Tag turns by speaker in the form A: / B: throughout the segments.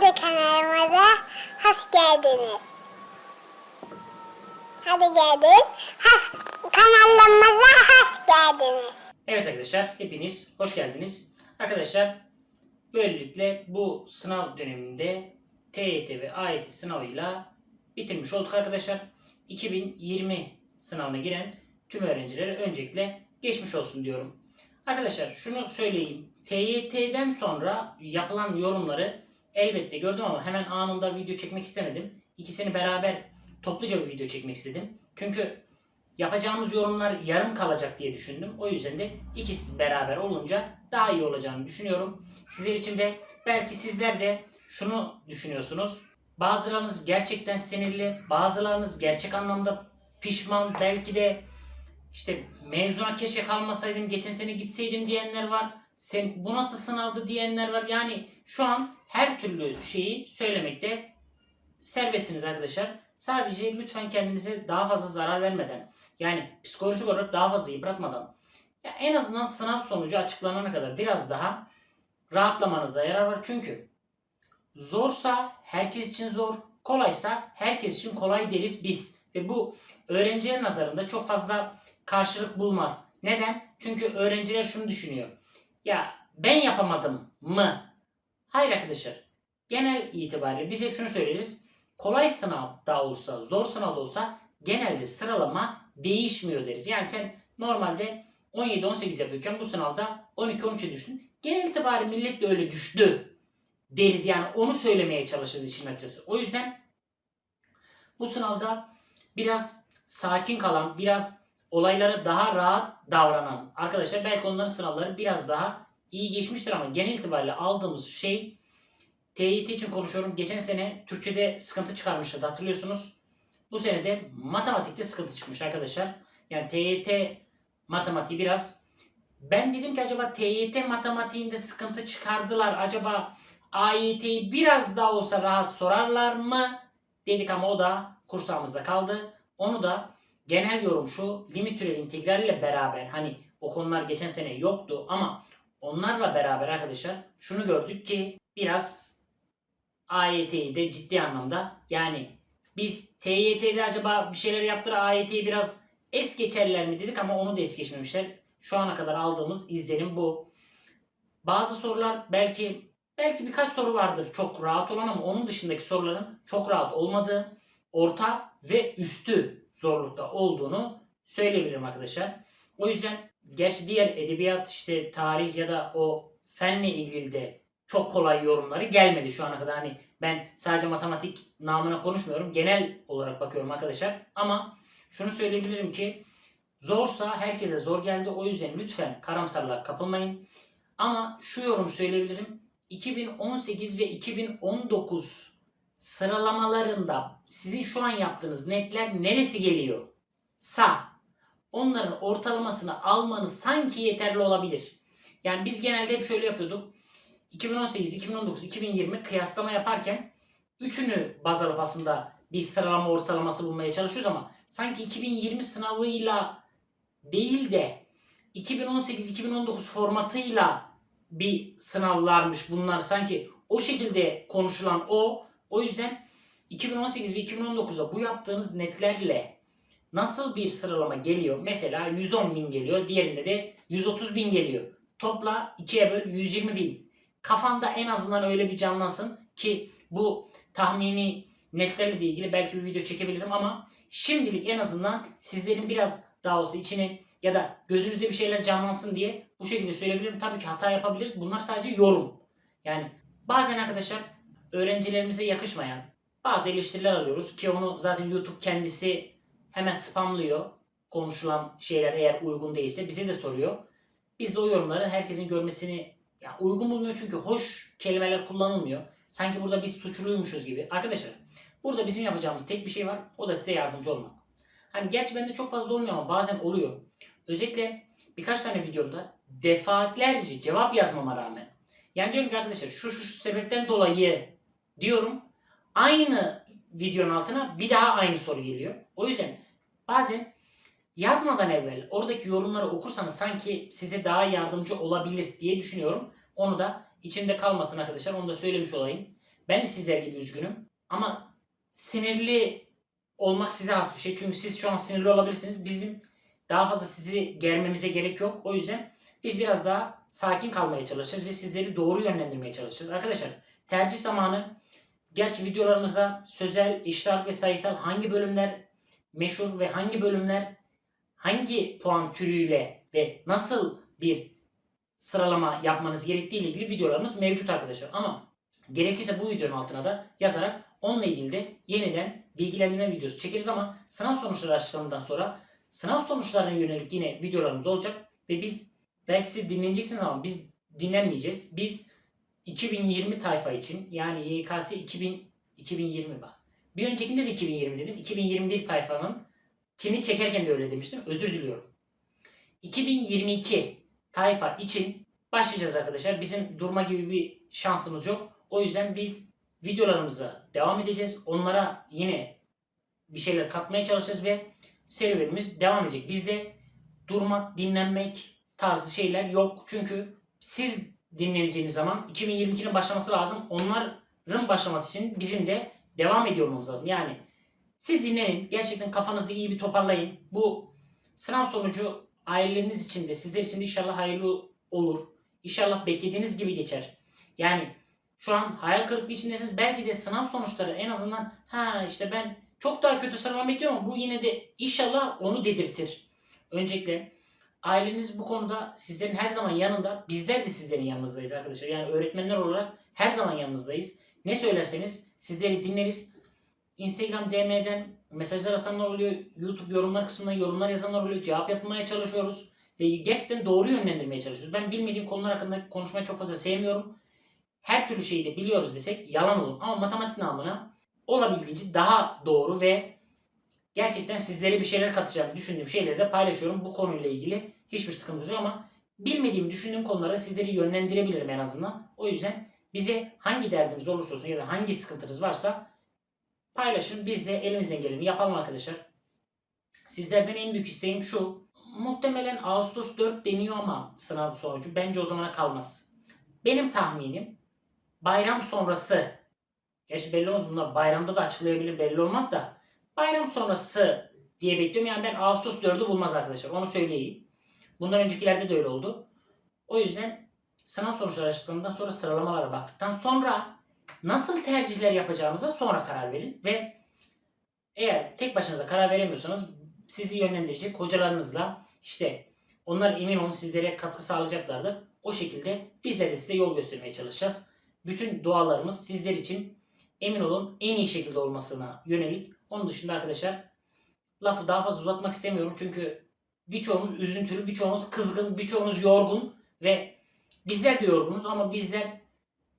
A: Hadi kanalımıza hoş geldiniz. Hadi geldin. Has, kanalımıza hoş geldiniz.
B: Evet arkadaşlar hepiniz hoş geldiniz. Arkadaşlar böylelikle bu sınav döneminde TYT ve AYT sınavıyla bitirmiş olduk arkadaşlar. 2020 sınavına giren tüm öğrencilere öncelikle geçmiş olsun diyorum. Arkadaşlar şunu söyleyeyim. TYT'den sonra yapılan yorumları elbette gördüm ama hemen anında video çekmek istemedim. İkisini beraber topluca bir video çekmek istedim. Çünkü yapacağımız yorumlar yarım kalacak diye düşündüm. O yüzden de ikisi beraber olunca daha iyi olacağını düşünüyorum. Sizler için de belki sizler de şunu düşünüyorsunuz. Bazılarınız gerçekten sinirli, bazılarınız gerçek anlamda pişman, belki de işte mezuna keşke kalmasaydım, geçen sene gitseydim diyenler var. Sen bu nasıl sınavdı diyenler var. Yani şu an her türlü şeyi söylemekte serbestsiniz arkadaşlar. Sadece lütfen kendinize daha fazla zarar vermeden yani psikolojik olarak daha fazla yıpratmadan ya en azından sınav sonucu açıklanana kadar biraz daha rahatlamanızda yarar var. Çünkü zorsa herkes için zor, kolaysa herkes için kolay deriz biz. Ve bu öğrencilerin nazarında çok fazla karşılık bulmaz. Neden? Çünkü öğrenciler şunu düşünüyor. Ya ben yapamadım mı? Hayır arkadaşlar. Genel itibariyle biz hep şunu söyleriz. Kolay sınav da olsa, zor sınav da olsa genelde sıralama değişmiyor deriz. Yani sen normalde 17-18 yapıyorken bu sınavda 12-13'e düştün. Genel itibariyle millet de öyle düştü deriz. Yani onu söylemeye çalışırız işin açıkçası. O yüzden bu sınavda biraz sakin kalan, biraz olaylara daha rahat davranan arkadaşlar belki onların sınavları biraz daha iyi geçmiştir ama genel itibariyle aldığımız şey TYT için konuşuyorum. Geçen sene Türkçe'de sıkıntı çıkarmıştı hatırlıyorsunuz. Bu sene de matematikte sıkıntı çıkmış arkadaşlar. Yani TYT matematiği biraz ben dedim ki acaba TYT matematiğinde sıkıntı çıkardılar. Acaba AYT'yi biraz daha olsa rahat sorarlar mı? Dedik ama o da kursağımızda kaldı. Onu da genel yorum şu limit türevi integral ile beraber hani o konular geçen sene yoktu ama onlarla beraber arkadaşlar şunu gördük ki biraz AYT'yi de ciddi anlamda yani biz TYT'de acaba bir şeyler yaptılar AYT'yi biraz es geçerler mi dedik ama onu da es geçmemişler. Şu ana kadar aldığımız izlenim bu. Bazı sorular belki belki birkaç soru vardır çok rahat olan ama onun dışındaki soruların çok rahat olmadığı, orta ve üstü zorlukta olduğunu söyleyebilirim arkadaşlar. O yüzden gerçi diğer edebiyat işte tarih ya da o fenle ilgili de çok kolay yorumları gelmedi şu ana kadar. Hani ben sadece matematik namına konuşmuyorum. Genel olarak bakıyorum arkadaşlar. Ama şunu söyleyebilirim ki zorsa herkese zor geldi. O yüzden lütfen karamsarlığa kapılmayın. Ama şu yorum söyleyebilirim. 2018 ve 2019 sıralamalarında sizin şu an yaptığınız netler neresi geliyor? Sa. Onların ortalamasını almanız sanki yeterli olabilir. Yani biz genelde hep şöyle yapıyorduk. 2018, 2019, 2020 kıyaslama yaparken üçünü baz alıp aslında bir sıralama ortalaması bulmaya çalışıyoruz ama sanki 2020 sınavıyla değil de 2018-2019 formatıyla bir sınavlarmış bunlar sanki o şekilde konuşulan o. O yüzden 2018 ve 2019'da bu yaptığınız netlerle nasıl bir sıralama geliyor? Mesela 110 bin geliyor. Diğerinde de 130 bin geliyor. Topla 2'ye böl 120 bin. Kafanda en azından öyle bir canlansın ki bu tahmini netlerle ilgili belki bir video çekebilirim ama şimdilik en azından sizlerin biraz daha olsa içine ya da gözünüzde bir şeyler canlansın diye bu şekilde söyleyebilirim. Tabii ki hata yapabiliriz. Bunlar sadece yorum. Yani bazen arkadaşlar öğrencilerimize yakışmayan bazı eleştiriler alıyoruz ki onu zaten YouTube kendisi hemen spamlıyor. Konuşulan şeyler eğer uygun değilse bize de soruyor. Biz de o yorumları herkesin görmesini ya uygun bulmuyor çünkü hoş kelimeler kullanılmıyor. Sanki burada biz suçluymuşuz gibi. Arkadaşlar burada bizim yapacağımız tek bir şey var. O da size yardımcı olmak. Hani gerçi bende çok fazla olmuyor ama bazen oluyor. Özellikle birkaç tane videomda defaatlerce cevap yazmama rağmen. Yani diyorum ki arkadaşlar şu şu, şu sebepten dolayı diyorum. Aynı videonun altına bir daha aynı soru geliyor. O yüzden bazen yazmadan evvel oradaki yorumları okursanız sanki size daha yardımcı olabilir diye düşünüyorum. Onu da içimde kalmasın arkadaşlar. Onu da söylemiş olayım. Ben de sizler gibi üzgünüm. Ama sinirli olmak size has bir şey. Çünkü siz şu an sinirli olabilirsiniz. Bizim daha fazla sizi germemize gerek yok. O yüzden biz biraz daha sakin kalmaya çalışacağız ve sizleri doğru yönlendirmeye çalışacağız. Arkadaşlar tercih zamanı gerçi videolarımızda sözel, iştahat ve sayısal hangi bölümler meşhur ve hangi bölümler hangi puan türüyle ve nasıl bir sıralama yapmanız gerektiği ile ilgili videolarımız mevcut arkadaşlar. Ama gerekirse bu videonun altına da yazarak onunla ilgili de yeniden bilgilendirme videosu çekeriz ama sınav sonuçları açıklandıktan sonra sınav sonuçlarına yönelik yine videolarımız olacak ve biz belki siz dinleneceksiniz ama biz dinlenmeyeceğiz. Biz 2020 tayfa için yani YKS 2000, 2020 bak. Bir öncekinde de 2020 dedim. 2021 tayfanın kini çekerken de öyle demiştim. Özür diliyorum. 2022 tayfa için başlayacağız arkadaşlar. Bizim durma gibi bir şansımız yok. O yüzden biz videolarımıza devam edeceğiz. Onlara yine bir şeyler katmaya çalışacağız ve serüvenimiz devam edecek. Bizde durmak, dinlenmek tarzı şeyler yok. Çünkü siz dinleneceğiniz zaman 2022'nin başlaması lazım. Onların başlaması için bizim de devam ediyor olmamız lazım. Yani siz dinlenin. Gerçekten kafanızı iyi bir toparlayın. Bu sınav sonucu aileleriniz için de sizler için de inşallah hayırlı olur. İnşallah beklediğiniz gibi geçer. Yani şu an hayal kırıklığı içindesiniz. Belki de sınav sonuçları en azından ha işte ben çok daha kötü sıralama bekliyorum ama bu yine de inşallah onu dedirtir. Öncelikle aileniz bu konuda sizlerin her zaman yanında. Bizler de sizlerin yanınızdayız arkadaşlar. Yani öğretmenler olarak her zaman yanınızdayız. Ne söylerseniz sizleri dinleriz. Instagram DM'den mesajlar atanlar oluyor. YouTube yorumlar kısmında yorumlar yazanlar oluyor. Cevap yapmaya çalışıyoruz. Ve gerçekten doğru yönlendirmeye çalışıyoruz. Ben bilmediğim konular hakkında konuşmayı çok fazla sevmiyorum. Her türlü şeyi de biliyoruz desek yalan olur. Ama matematik namına olabildiğince daha doğru ve gerçekten sizlere bir şeyler katacağımı düşündüğüm şeyleri de paylaşıyorum. Bu konuyla ilgili hiçbir sıkıntı yok ama bilmediğim, düşündüğüm konularda sizleri yönlendirebilirim en azından. O yüzden bize hangi derdiniz olursa olsun ya da hangi sıkıntınız varsa paylaşın. Biz de elimizden geleni yapalım arkadaşlar. Sizlerden en büyük isteğim şu. Muhtemelen Ağustos 4 deniyor ama sınav sonucu bence o zamana kalmaz. Benim tahminim bayram sonrası Gerçi belli olmaz bunlar bayramda da açıklayabilir belli olmaz da bayram sonrası diye bekliyorum. Yani ben Ağustos 4'ü bulmaz arkadaşlar onu söyleyeyim. Bundan öncekilerde de öyle oldu. O yüzden sınav sonuçları açıklandığından sonra sıralamalara baktıktan sonra nasıl tercihler yapacağınıza sonra karar verin ve eğer tek başınıza karar veremiyorsanız sizi yönlendirecek hocalarınızla işte onlar emin olun sizlere katkı sağlayacaklardır. O şekilde bizler de size yol göstermeye çalışacağız. Bütün dualarımız sizler için emin olun en iyi şekilde olmasına yönelik. Onun dışında arkadaşlar lafı daha fazla uzatmak istemiyorum çünkü birçoğumuz üzüntülü, birçoğumuz kızgın, birçoğumuz yorgun ve bizler de yorgunuz ama bizler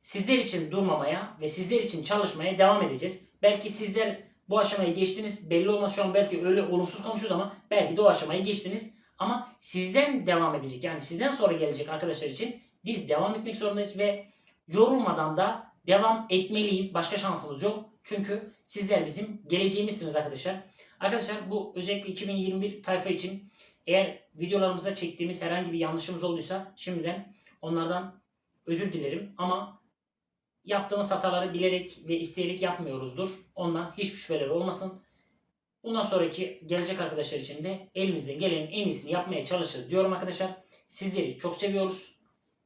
B: sizler için durmamaya ve sizler için çalışmaya devam edeceğiz. Belki sizler bu aşamayı geçtiniz. Belli olmaz şu an belki öyle olumsuz konuşuyoruz ama belki de o aşamayı geçtiniz. Ama sizden devam edecek yani sizden sonra gelecek arkadaşlar için biz devam etmek zorundayız ve yorulmadan da devam etmeliyiz. Başka şansımız yok. Çünkü sizler bizim geleceğimizsiniz arkadaşlar. Arkadaşlar bu özellikle 2021 tayfa için eğer videolarımızda çektiğimiz herhangi bir yanlışımız olduysa şimdiden onlardan özür dilerim. Ama yaptığımız hataları bilerek ve isteyerek yapmıyoruzdur. Ondan hiçbir şüpheleri olmasın. Bundan sonraki gelecek arkadaşlar için de elimizden gelenin en iyisini yapmaya çalışacağız diyorum arkadaşlar. Sizleri çok seviyoruz.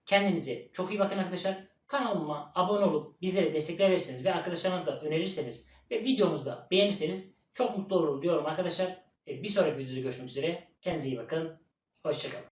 B: Kendinize çok iyi bakın arkadaşlar. Kanalıma abone olup bizlere destekler verirseniz ve arkadaşlarınızla da önerirseniz ve videomuzu da beğenirseniz çok mutlu olurum diyorum arkadaşlar. Bir sonraki videoda görüşmek üzere. Kendinize iyi bakın. Hoşçakalın.